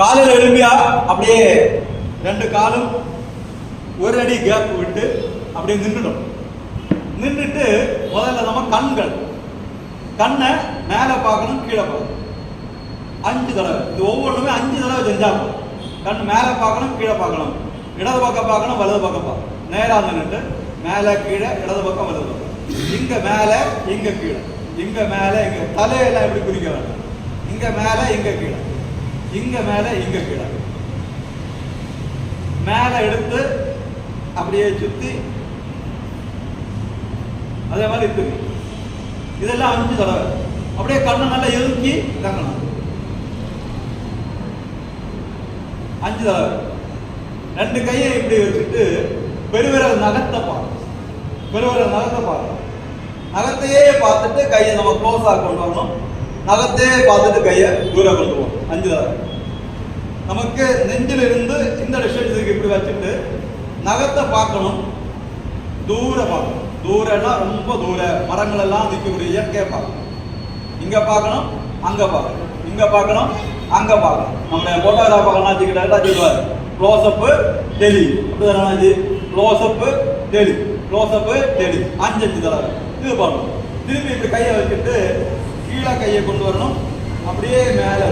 காலையில் எழும்பியா? அப்படியே ரெண்டு காலும் ஒரு அடி கேப் விட்டு அப்படியே நின்றுடும். நின்றுட்டு முதல்ல நம்ம கண்கள். கண்ணை மேலே பார்க்கணும் கீழே பார்க்கணும். அஞ்சு தடவை. இது ஒவ்வொன்றுமே அஞ்சு தடவை செஞ்சா போதும். கண் மேலே பார்க்கணும் கீழே பார்க்கணும். இடது பக்கம் பார்க்கணும் வலது பக்கம் பார்க்கணும். நேராக நின்றுட்டு மேலே கீழே இடது பக்கம் வலது பக்கம். இங்கே மேலே இங்கே கீழே. இங்கே மேலே இங்கே. தலையெல்லாம் எப்படி குறிக்க வேண்டாம்? இங்கே மேலே இங்கே கீழே. இங்க மேலே இங்க கீழே. மேல எடுத்து அப்படியே சுத்தி. அதே மாதிரி இருக்கு. இதெல்லாம் அஞ்சு தடவை. அப்படியே கண்ணை நல்லா இறுக்கி இறங்கணும். அஞ்சு தடவை. ரெண்டு கையை இப்படி வச்சுட்டு பெருவிரல் நகத்தை பார்க்கணும் பெருவிரல் நகத்தை பார்க்கணும் நகத்தையே பார்த்துட்டு கையை நம்ம க்ளோஸாக கொண்டு வரணும். நகத்தையே பார்த்துட்டு கையை தூரம் கொண்டு போகணும். அஞ்சு தடவை. நமக்கு நெஞ்சில் இருந்து இந்த டிஸ்டன்ஸுக்கு இப்படி வச்சுட்டு நகத்தை பார்க்கணும். தூர பார்க்கணும். தூரம்னா ரொம்ப தூர. மரங்கள் எல்லாம் நிற்கக்கூடிய இயற்கையை பார்க்கணும். இங்கே பார்க்கணும் அங்கே பார்க்கணும். இங்கே பார்க்கணும் அங்கே பார்க்கணும். நம்ம ஃபோட்டோகிராஃபர்லாம் வச்சுக்கிட்டா சொல்லுவார். க்ளோஸ்அப்பு டெலி அப்படிதானே close up tele close up tele அஞ்சு அஞ்சு தடவை. இது பண்ணணும் திரும்பி இப்படி கையை வச்சுட்டு கீழே கையை கொண்டு வரணும். அப்படியே மேலே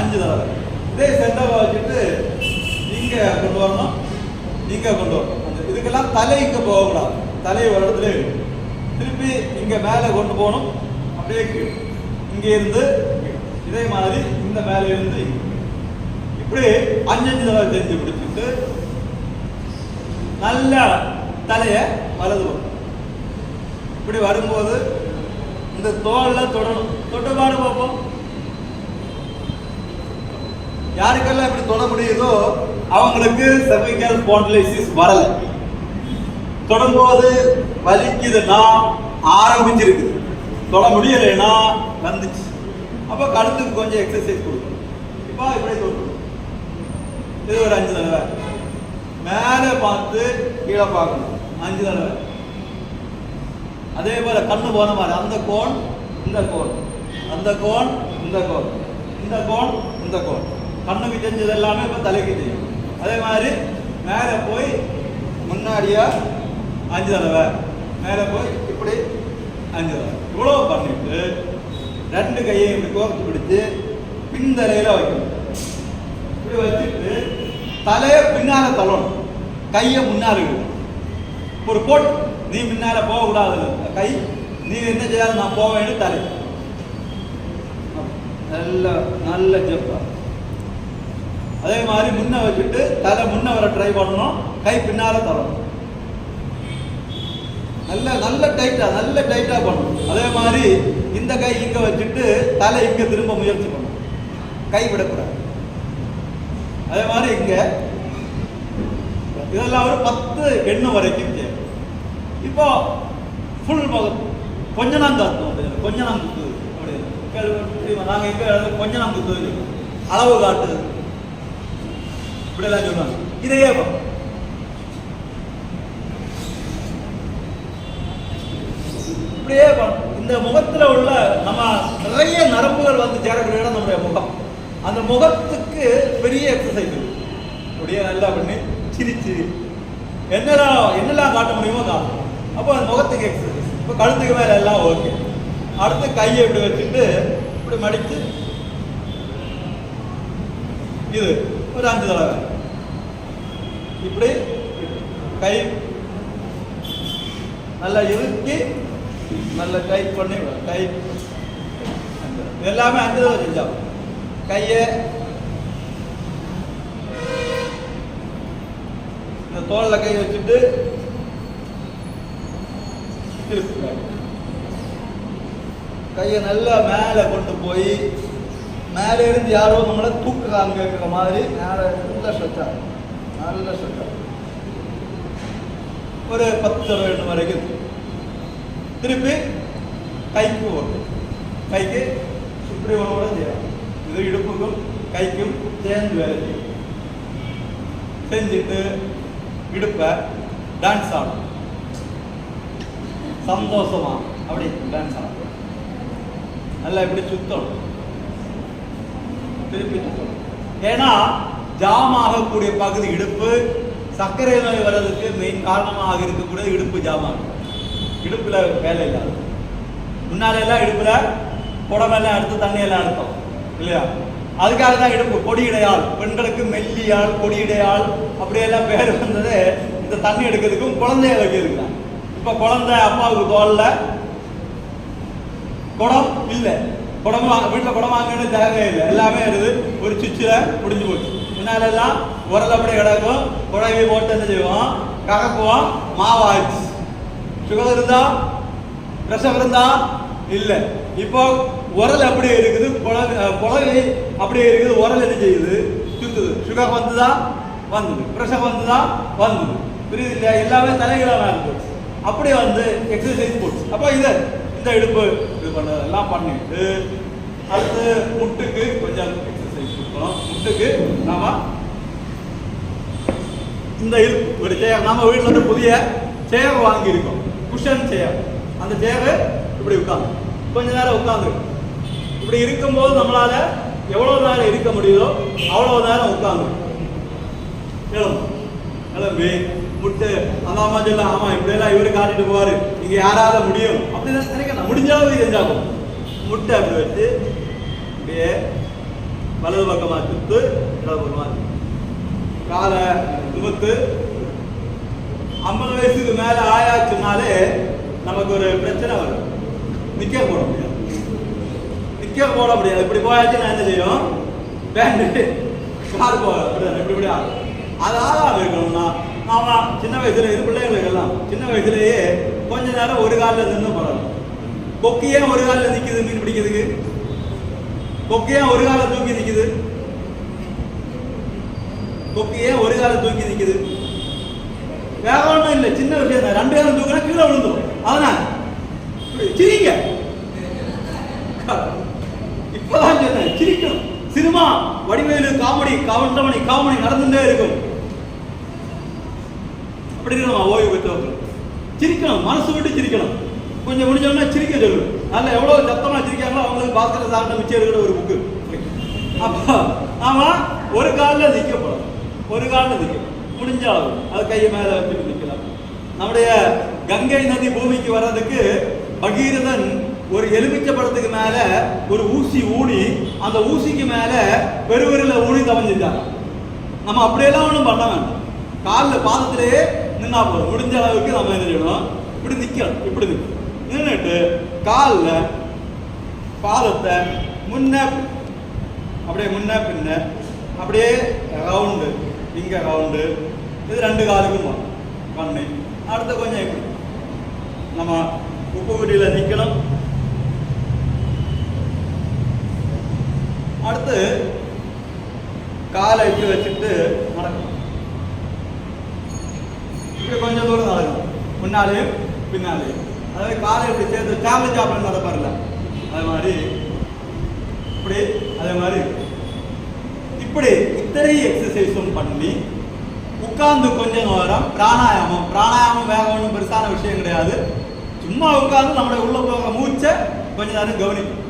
அஞ்சு தடவை. இதே சென்டரை வச்சுட்டு இங்கே கொண்டு வரணும் இங்கே கொண்டு வரணும். அந்த இதுக்கெல்லாம் தலை இங்கே போகக்கூடாது. தலை ஒரு இடத்துல திருப்பி இங்க மேலே கொண்டு போகணும் அப்படியே இங்கே இங்க இருந்து இதே மாதிரி இந்த மேலே இருந்து இப்படி அஞ்சஞ்சு தடவை தெரிஞ்சு பிடிச்சிட்டு நல்ல தலையை வலது இப்படி வரும்போது இந்த தோல்ல தொடணும். தொட்டு பாடு பார்ப்போம். யாருக்கெல்லாம் இப்படி தொட முடியுதோ அவங்களுக்கு செர்விக்கல் spondylosis வரல. தொடும்போது வலிக்குதுன்னா ஆரம்பிச்சிருக்கு தொட முடியலைன்னா வந்துச்சு. அப்ப கழுத்துக்கு கொஞ்சம் எக்ஸசைஸ் கொடுக்கணும். இப்போ இப்படி சொல்லணும் இது ஒரு அஞ்சு தடவை. மேலே பார்த்து கீழே பார்க்கணும். அஞ்சு தடவை. அதே போல கண்ணு போன மாதிரி. அந்த கோன் இந்த கோன். அந்த கோன் இந்த கோன். இந்த கோன் இந்த கோன். கண்ணுக்கு தெரிஞ்சது எல்லாமே இப்போ தலைக்கு தெரியும். அதே மாதிரி மேலே போய் முன்னாடியா அஞ்சு தடவை மேலே போய் இப்படி அஞ்சு தடவை. இவ்வளோ பண்ணிட்டு ரெண்டு கையை இப்படி கோர்த்து பிடிச்சு பின்தலையில் வைக்கணும். இப்படி வச்சுட்டு தலையை பின்னால தள்ளணும். கையை முன்னால் ஒரு கோட் நீ முன்னால போகக்கூடாது. கை நீ என்ன செய்யாது நான் போவேன்னு தலை. நல்ல நல்ல ஜப்பா. அதே மாதிரி முன்ன வச்சுட்டு தலை முன்ன வர ட்ரை பண்ணணும். கை பின்னால தரணும் நல்ல நல்ல டைட்டா நல்ல டைட்டா பண்ணணும். அதே மாதிரி இந்த கை இங்க வச்சுட்டு தலை இங்க திரும்ப முயற்சி பண்ணணும். கை விடக்கூடாது. அதே மாதிரி இங்க. இதெல்லாம் ஒரு பத்து எண்ணம் வரைக்கும் செய்யணும் இப்போ ஃபுல் கொஞ்ச நாள் காட்டும் கொஞ்ச நாள் குத்து. அப்படின்னு நாங்கள் எங்க கொஞ்ச நாள் குத்து அளவு காட்டு இப்படியெல்லாம் சொல்லுவாங்க. இதையே பார்ப்போம். இப்படியே இந்த முகத்துல உள்ள நம்ம நிறைய நரம்புகள் வந்து சேரக்கூடிய இடம் நம்முடைய முகம். அந்த முகத்துக்கு பெரிய எக்ஸசைஸ் இருக்கு அப்படியே நல்லா பண்ணி சிரிச்சு என்னெல்லாம் என்னெல்லாம் காட்ட முடியுமோ காட்டும் அப்போ அந்த முகத்துக்கு எக்ஸசைஸ் இப்போ கழுத்துக்கு மேலே எல்லாம் ஓகே அடுத்து கையை இப்படி வச்சுட்டு இப்படி மடித்து இது. ஒரு அஞ்சு தடவை. இப்படி கை நல்லா இறுக்கி நல்லா டைட் பண்ணி கை எல்லாமே அஞ்சு தடவை செஞ்சா கையை இந்த தோல்ல கை வச்சுட்டு கையை நல்லா மேலே கொண்டு போய் மேலே இருந்து யாரோ நம்மளை தூக்குறாங்க மாதிரி மேலே நல்லா ஸ்ட்ரெச் ஆகும். ஸ்ட்ரெச்சா ஒரு பத்து தடவை வரைக்கும். திருப்பி கைக்கு வரும் கைக்கு இப்படி ஒன்று செய்யலாம் இது இடுப்புக்கும் கைக்கும் சேர்ந்து வேலை செய்யும். செஞ்சுட்டு இடுப்பை டான்ஸ் ஆடும். சந்தோஷமா அப்படி டான்ஸ் ஆடும். நல்லா இப்படி சுத்தணும். திருப்பி சுற்றணும் ஏன்னா ஜாம் ஆகக்கூடிய பகுதி இடுப்பு சர்க்கரை நோய் வர்றதுக்கு மெயின் காரணமாக இருக்கக்கூடிய இடுப்பு ஜாமான். ஆகும் இடுப்புல வேலை இல்லாது முன்னால எல்லாம் இடுப்புல குடமெல்லாம் எடுத்து தண்ணியெல்லாம் எடுத்தோம். இல்லையா? அதுக்காக தான் இடுப்பு. கொடியிடையாள் பெண்களுக்கு மெல்லியாள் கொடியிடையாள் அப்படியெல்லாம் பேர் வந்தது இந்த தண்ணி எடுக்கிறதுக்கும் குழந்தைய வைக்கிறதுக்கு இப்போ குழந்தை அப்பாவுக்கு தோல்ல. குடம் இல்லை. குடம் வீட்டில் குடம் வாங்கணும்னு தேவையே இல்லை. எல்லாமே இருக்குது ஒரு சுவிட்சில் முடிஞ்சு போச்சு. முன்னாலெல்லாம் உரல் அப்படி கிடக்கும். குழவி போட்டு என்ன செய்வோம்? கறக்குவோம் மாவாச்சு சுகர் இருந்தா? பிரஷர் இருந்தா? இல்லை. இப்போ உரல் அப்படியே இருக்குது. குழவி அஹ், குழவி அப்படியே இருக்குது. உரல் என்ன செய்யுது? சுத்துது. சுகர் வந்துதா? வந்தது. பிரஷர் வந்துதா? வந்தது. புரியுது இல்லையா? எல்லாமே தலைகளாக இருந்துச்சு அப்படியே வந்து எக்ஸசைஸ் போச்சு அப்போ இது இந்த இடுப்பு இது பண்ணதெல்லாம் பண்ணிட்டு அடுத்து முட்டுக்கு கொஞ்சம் போகிறோம் முட்டுக்கு நாம இந்த ஒரு சேர் நம்ம வீட்டில் வந்து புதிய சேர் வாங்கியிருக்கோம். குஷன் சேர் அந்த சேர் இப்படி உட்காந்து கொஞ்ச நேரம் உட்காந்து இப்படி இருக்கும்போது நம்மளால எவ்வளவு நேரம் இருக்க முடியுதோ அவ்வளவு நேரம் உட்காந்து எழும்பு எழும்பி முட்டு. அந்த அம்மா சொல்ல ஆமா இப்படியெல்லாம் இவரு காட்டிட்டு போவாரு. இங்க யாரால முடியும்? அப்படின்னு நினைக்கணும் முடிஞ்ச அளவுக்கு செஞ்சாகும் முட்டை அப்படி வச்சு அப்படியே வலது பக்கமாக சுத்து இடது பக்கமாக காலை நிமித்து ஐம்பது வயசுக்கு மேலே ஆயாச்சுனாலே நமக்கு ஒரு பிரச்சனை வரும். நிற்க போட முடியாது. நிற்க போட முடியாது. இப்படி போயாச்சு நான் என்ன செய்யும்? பேண்ட். கால் போக அப்படிதான் இப்படி இப்படி ஆகும். அது ஆளாக இருக்கணும்னா நாம சின்ன வயசுல இது பிள்ளைங்களுக்கு எல்லாம் சின்ன வயசுலயே கொஞ்ச நேரம் ஒரு காலில் நின்று பழகும் கொக்கியே ஒரு காலில் நிற்கிது மீன் பிடிக்கிறதுக்கு. கொக்கு ஏன் ஒரு காலை தூக்கி நிக்குது. கொக்கு ஏன் ஒரு காலை தூக்கி நிக்குது. வேற ஒன்றும் இல்லை சின்ன விஷயம் தான். ரெண்டு காலம் தூக்கினா கீழே விழுந்துரும். அதனால சிரிங்க. இப்பதான் சொன்னேன் சிரிக்கணும். Cinema Vadivelu comedy Goundamani comedy நடந்துட்டே இருக்கும். அப்படி இருக்கணும்? ஓய்வு பெற்றவர்கள். சிரிக்கணும் மனசு விட்டு சிரிக்கணும். கொஞ்சம் முடிஞ்சோம்னா சிரிக்க சொல்லு அதில் எவ்வளோ சத்தமாக வச்சிருக்காங்களோ அவங்களுக்கு பாஸ்கர சாப்பிட்ட மிச்சம் இருக்கிற ஒரு புக்கு அப்போ ஆமாம் ஒரு காலில் நிற்கப்படும் ஒரு காலில் நிற்கும் முடிஞ்ச அளவு அது கையை மேலே வச்சுட்டு நிற்கலாம் நம்முடைய கங்கை நதி பூமிக்கு வர்றதுக்கு பகீரதன் ஒரு எலுமிச்சை படத்துக்கு மேல ஒரு ஊசி ஊனி அந்த ஊசிக்கு மேல பெருவரில் ஊனி தவஞ்சிட்டாங்க நம்ம அப்படியெல்லாம் ஒன்றும் பண்ண வேண்டாம். காலில் பாதத்திலேயே நின்னா போதும். முடிஞ்ச அளவுக்கு நம்ம என்ன செய்யணும்? இப்படி நிற்கணும் இப்படி நிற்கணும் நின்றுட்டு காலில் பாதத்தை முன்ன அப்படியே முன்ன பின்ன அப்படியே ரவுண்டு இங்கே ரவுண்டு இது ரெண்டு காலுக்கும் வரும். பண்ணி. அடுத்து கொஞ்சம் நம்ம உப்பு குடியில் நிற்கணும் அடுத்து காலை இப்படி வச்சுட்டு நடக்கணும். இப்படி கொஞ்சம் தூரம் நடக்கணும். முன்னாலேயும் பின்னாலேயும். அதாவது காலை இப்படி சேர்த்து சாப்பிட சாப்பிட நடப்பார்ல அது மாதிரி இப்படி அதே மாதிரி. இப்படி இத்தனை எக்ஸசைஸும் பண்ணி உட்கார்ந்து கொஞ்ச நேரம் பிராணாயாமம். பிராணாயாமம் வேக ஒன்றும் பெருசான விஷயம் கிடையாது. சும்மா உட்கார்ந்து நம்மளுடைய உள்ள போக மூச்சை கொஞ்ச நேரம் கவனிக்கும்.